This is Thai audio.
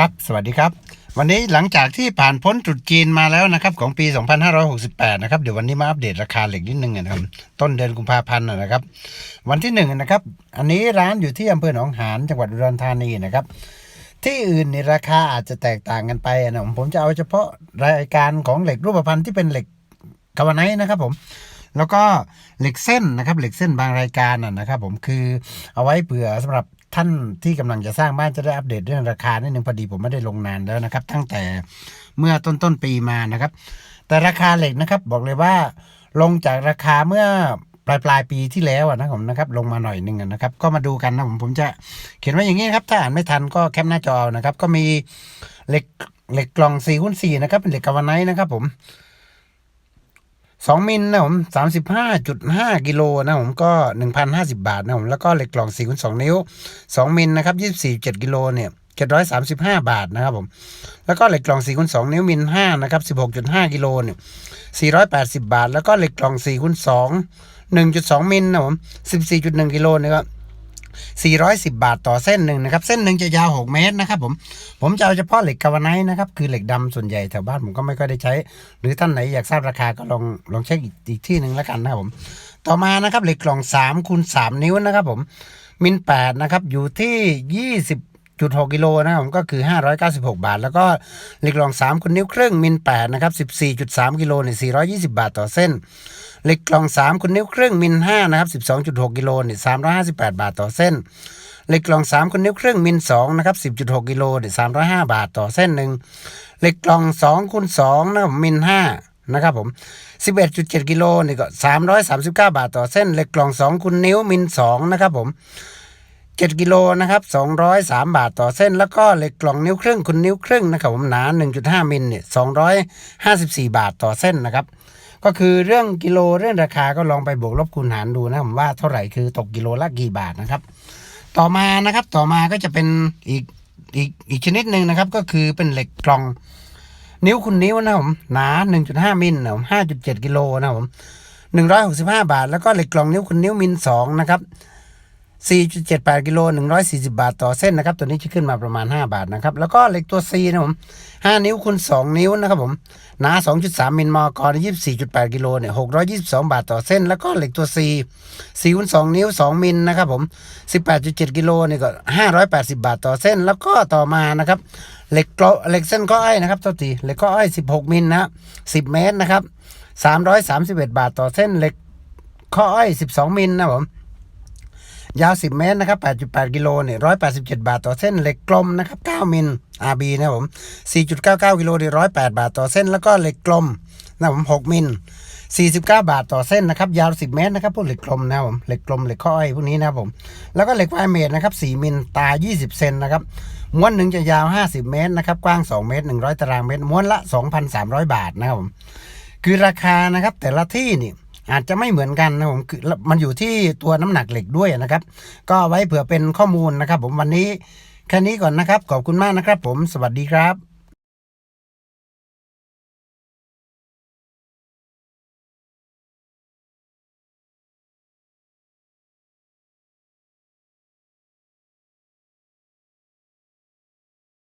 ครับ สวัสดีครับ วันนี้หลังจากที่ผ่านพ้นตรุษจีนมาแล้วนะครับของปี 2568 นะครับ เดี๋ยววันนี้มาอัปเดตราคาเหล็กนิดนึงนะครับ ต้นเดือนกุมภาพันธ์นะครับ วันที่หนึ่งนะครับ อันนี้ร้านอยู่ที่อำเภอหนองหานจังหวัดอุดรธานีนะครับ ที่อื่นในราคาอาจจะแตกต่างกันไปนะผมผมจะเอาเฉพาะรายการของเหล็กรูปพรรณที่เป็นเหล็กคาวาไนท์นะครับผมแล้วก็เหล็กเส้นนะครับเหล็กเส้นบางรายการนะนะครับ ผมคือเอาไว้เผื่อสำหรับ ท่านที่กำลังจะสร้างบ้านจะได้อัปเดตเรื่องราคานิดนึงพอดีผมไม่ได้ลงนานแล้วนะครับ ตั้งแต่เมื่อต้นต้นปีมานะครับ แต่ราคาเหล็กนะครับ บอกเลยว่าลงจากราคาเมื่อปลายปลายปีที่แล้วอะนะผมนะครับลงมาหน่อยหนึ่งนะครับ ก็มาดูกันนะผมผมจะเขียนไว้อย่างนี้ครับ ถ้าอ่านไม่ทันก็แคปหน้าจอเอานะครับ ก็มีเหล็กเหล็กกล่อง4คูณ4นะครับเป็นเหล็กกาวไนท์นะครับผม สองมิลนะผมสามสิบห้าจุดห้ากิโลนะผมก็หนึ่งพันห้าสิบาทนะผมแล้วก็เหล็กกล่องสี่คูณสองนิ้วสองมิลนะครับยี่สิบสี่เจ็ดกิโลเนี่ยเจ็ดร้อยสามสิบห้าบาทนะครับผมแล้วก็เหล็กกล่องสี่คูณสองนิ้วมิลห้านะครับสิบหกจุดห้ากิโลเนี่ยสี่ร้อยแปดสิบาท แล้วก็เหล็กกล่องสี่คูณสองหนึ่งจุดสองมิลนะผมสิบสี่จุดหนึ่งกิโลเนี่ยก็ 410 บาทต่อเส้นหนึ่งนะครับ เส้นหนึ่งจะยาว 6 เมตรนะครับผม ผมจะเอาเฉพาะเหล็กกาวไนท์นะครับ คือเหล็กดำส่วนใหญ่แถวบ้านผมก็ไม่ค่อยได้ใช้ หรือท่านไหนอยากทราบราคาก็ลองลองเช็คอีกที่หนึ่งแล้วกันนะครับผม ต่อมานะครับเหล็กกล่อง3คูณ3นิ้วนะครับผมมิล8นะครับอยู่ที่ 20 จุด6กิโลนะครับผมก็คือ 596 บาท แล้วก็เหล็กกล่อง 3คูณนิ้วครึ่งมิล8นะครับ14.3กิโลเนี่ย420 บาทต่อเส้นเหล็กกล่อง 3คุณนิ้วครึ่งมิล5นะครับ12.6กิโลเนี่ย358 บาทต่อเส้นเหล็กกล่อง 3คุณนิ้วครึ่งมิล2นะครับ10.6กิโลเนี่ย305 บาทต่อเส้นหนึ่งเหล็กกล่อง2คูณ2นะครับมิล5นะครับผม 11.7 กิโลนี่ก็ 339 บาทต่อเส้น เหล็กกล่อง 2 คุณนิ้วมิล2นะครับผม 7กิโลนะครับ203 บาทต่อเส้น แล้วก็เหล็กกล่องนิ้วครึ่งคุณนิ้วครึ่งนะครับผมหนา 1.5 มิลเนี่ย254 บาทต่อเส้นนะครับ ก็คือเรื่องกิโลเรื่องราคาก็ลองไปบวกลบคูณหารดูนะผมว่าเท่าไหร่คือตกกิโลละกี่บาทนะครับ ต่อมานะครับต่อมาก็จะเป็นอีกอีกอีกชนิดหนึ่งนะครับ ก็คือเป็นเหล็กกล่องนิ้วคุณนิ้วนะครับผมหนา 1.5 มิลนะผม5.7 กิโลนะครับผม165 บาท แล้วก็เหล็กกล่องนิ้วคุณนิ้วมิล2นะครับ 4.78กิโล140 บาทต่อเส้นนะครับ ตัวนี้จะขึ้นมาประมาณ 5 บาทนะครับ แล้วก็เหล็กตัว C นะผม 5 นิ้วคูณ2 นิ้วนะครับผมหนา 2.3มิลมอกร24.8กิโลเนี่ย622 บาทต่อเส้น แล้วก็เหล็กตัว C 4คูณ2นิ้ว 2 มิลนะครับผม 18.7 กิโลเนี่ยก็ 580 บาทต่อเส้น แล้วก็ต่อมานะครับเหล็กกลเหล็กเส้นข้อ้อยนะครับตัวตีเหล็กข้อ้อย 16 มิลนะ10 เมตรนะครับ331 บาทต่อเส้นเหล็กข้ออ้อย 12 มิลนะผม ยาว 10 เมตรนะครับ 8.8 กิโลเนี่ย187 บาทต่อเส้น เหล็กกลมนะครับ 9 มิล RB นะผม 4.99 กิโลเนี่ย108 บาทต่อเส้น แล้วก็เหล็กกลมนะผม 6 มิล 49 บาทต่อเส้นนะครับ ยาว 10 เมตรนะครับ พวกเหล็กกลมนะผม เหล็กกลม เหล็กข้ออ้อยพวกนี้นะผม แล้วก็เหล็กไฟเมตรนะครับ 4 มิล ตา 20 เซนนะครับ ม้วนหนึ่งจะยาว 50 เมตรนะครับ กว้าง 2 เมตร 100 ตารางเมตร ม้วนละ 2,300 บาทนะครับผม คือราคานะครับแต่ละที่นี่ อาจจะไม่เหมือนกันนะผมคือมันอยู่ที่ตัวน้ำหนักเหล็กด้วยนะครับ ก็ไว้เผื่อเป็นข้อมูลนะครับ ผมวันนี้แค่นี้ก่อนนะครับ ขอบคุณมากนะครับ ผมสวัสดีครับ